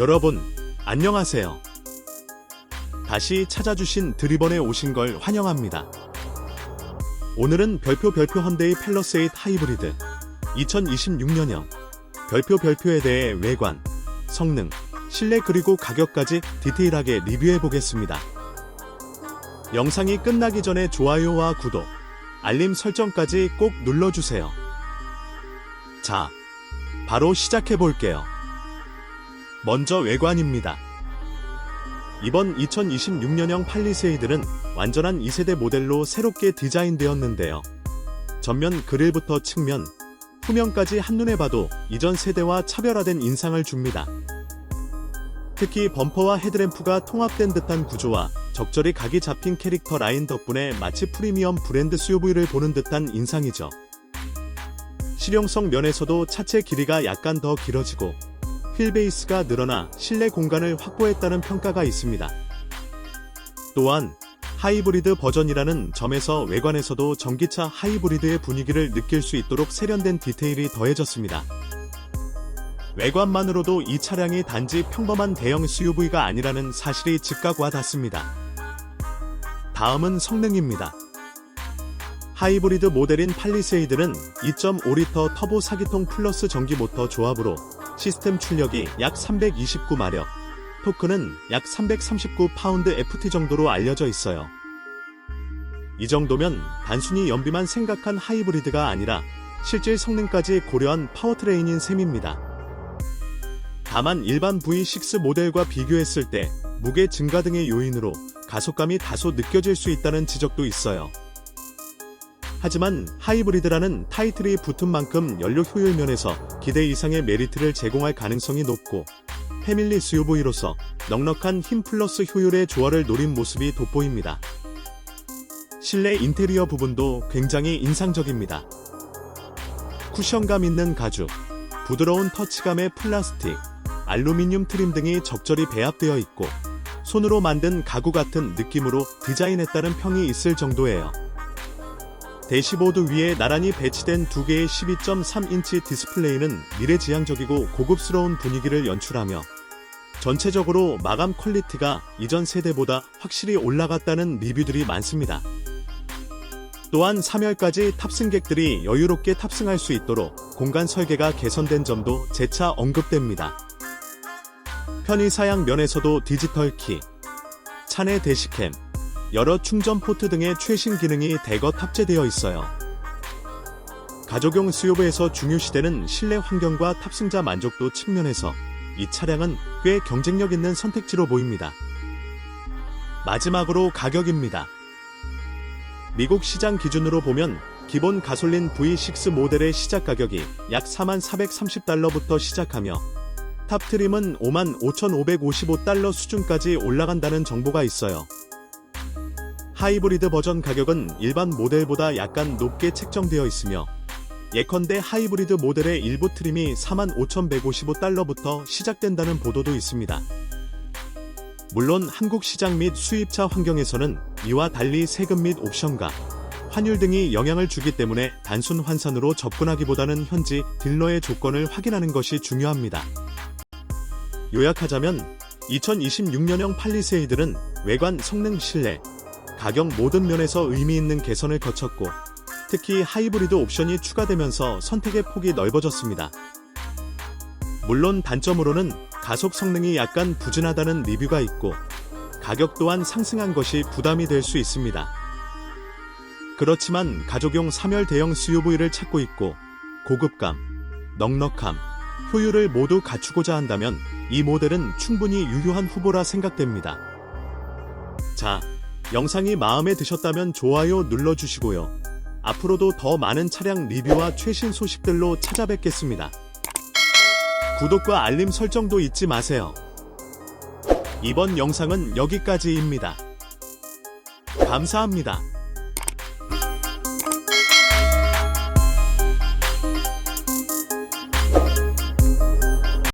여러분, 안녕하세요. 다시 찾아주신 드리번에 오신 걸 환영합니다. 오늘은 별표 별표 헌데이 펠러세이트 하이브리드 2026년형 별표 별표에 대해 외관, 성능, 실내 그리고 가격까지 디테일하게 리뷰해 보겠습니다. 영상이 끝나기 전에 좋아요와 구독, 알림 설정까지 꼭 눌러주세요. 자, 바로 시작해 볼게요. 먼저 외관입니다. 이번 2026년형 팔리세이드는 완전한 2세대 모델로 새롭게 디자인되었는데요. 전면 그릴부터 측면, 후면까지 한눈에 봐도 이전 세대와 차별화된 인상을 줍니다. 특히 범퍼와 헤드램프가 통합된 듯한 구조와 적절히 각이 잡힌 캐릭터 라인 덕분에 마치 프리미엄 브랜드 SUV를 보는 듯한 인상이죠. 실용성 면에서도 차체 길이가 약간 더 길어지고 휠베이스가 늘어나 실내 공간을 확보했다는 평가가 있습니다. 또한 하이브리드 버전이라는 점에서 외관에서도 전기차 하이브리드의 분위기를 느낄 수 있도록 세련된 디테일이 더해졌습니다. 외관만으로도 이 차량이 단지 평범한 대형 SUV가 아니라는 사실이 즉각 와닿습니다. 다음은 성능입니다. 하이브리드 모델인 팔리세이드는 2.5리터 터보 4기통 플러스 전기 모터 조합으로 시스템 출력이 약 329마력, 토크는 약 339파운드 FT 정도로 알려져 있어요. 이 정도면 단순히 연비만 생각한 하이브리드가 아니라 실질 성능까지 고려한 파워트레인인 셈입니다. 다만 일반 V6 모델과 비교했을 때 무게 증가 등의 요인으로 가속감이 다소 느껴질 수 있다는 지적도 있어요. 하지만 하이브리드라는 타이틀이 붙은 만큼 연료 효율 면에서 기대 이상의 메리트를 제공할 가능성이 높고 패밀리 SUV로서 넉넉한 힘 플러스 효율의 조화를 노린 모습이 돋보입니다. 실내 인테리어 부분도 굉장히 인상적입니다. 쿠션감 있는 가죽, 부드러운 터치감의 플라스틱, 알루미늄 트림 등이 적절히 배합되어 있고 손으로 만든 가구 같은 느낌으로 디자인했다는 평이 있을 정도예요. 대시보드 위에 나란히 배치된 두 개의 12.3인치 디스플레이는 미래지향적이고 고급스러운 분위기를 연출하며 전체적으로 마감 퀄리티가 이전 세대보다 확실히 올라갔다는 리뷰들이 많습니다. 또한 3열까지 탑승객들이 여유롭게 탑승할 수 있도록 공간 설계가 개선된 점도 재차 언급됩니다. 편의 사양 면에서도 디지털 키, 차내 대시캠, 여러 충전 포트 등의 최신 기능이 대거 탑재되어 있어요. 가족용 SUV에서 중요시되는 실내 환경과 탑승자 만족도 측면에서 이 차량은 꽤 경쟁력 있는 선택지로 보입니다. 마지막으로 가격입니다. 미국 시장 기준으로 보면 기본 가솔린 V6 모델의 시작 가격이 약 4430달러부터 시작하며 탑 트림은 55,555달러 수준까지 올라간다는 정보가 있어요. 하이브리드 버전 가격은 일반 모델보다 약간 높게 책정되어 있으며 예컨대 하이브리드 모델의 일부 트림이 45,155달러부터 시작된다는 보도도 있습니다. 물론 한국 시장 및 수입차 환경에서는 이와 달리 세금 및 옵션과 환율 등이 영향을 주기 때문에 단순 환산으로 접근하기보다는 현지 딜러의 조건을 확인하는 것이 중요합니다. 요약하자면 2026년형 팔리세이드는 외관, 성능, 실내, 가격 모든 면에서 의미 있는 개선을 거쳤고 특히 하이브리드 옵션이 추가되면서 선택의 폭이 넓어졌습니다. 물론 단점으로는 가속 성능이 약간 부진하다는 리뷰가 있고 가격 또한 상승한 것이 부담이 될 수 있습니다. 그렇지만 가족용 3열 대형 SUV를 찾고 있고 고급감, 넉넉함, 효율을 모두 갖추고자 한다면 이 모델은 충분히 유효한 후보라 생각됩니다. 자, 영상이 마음에 드셨다면 좋아요 눌러주시고요. 앞으로도 더 많은 차량 리뷰와 최신 소식들로 찾아뵙겠습니다. 구독과 알림 설정도 잊지 마세요. 이번 영상은 여기까지입니다. 감사합니다.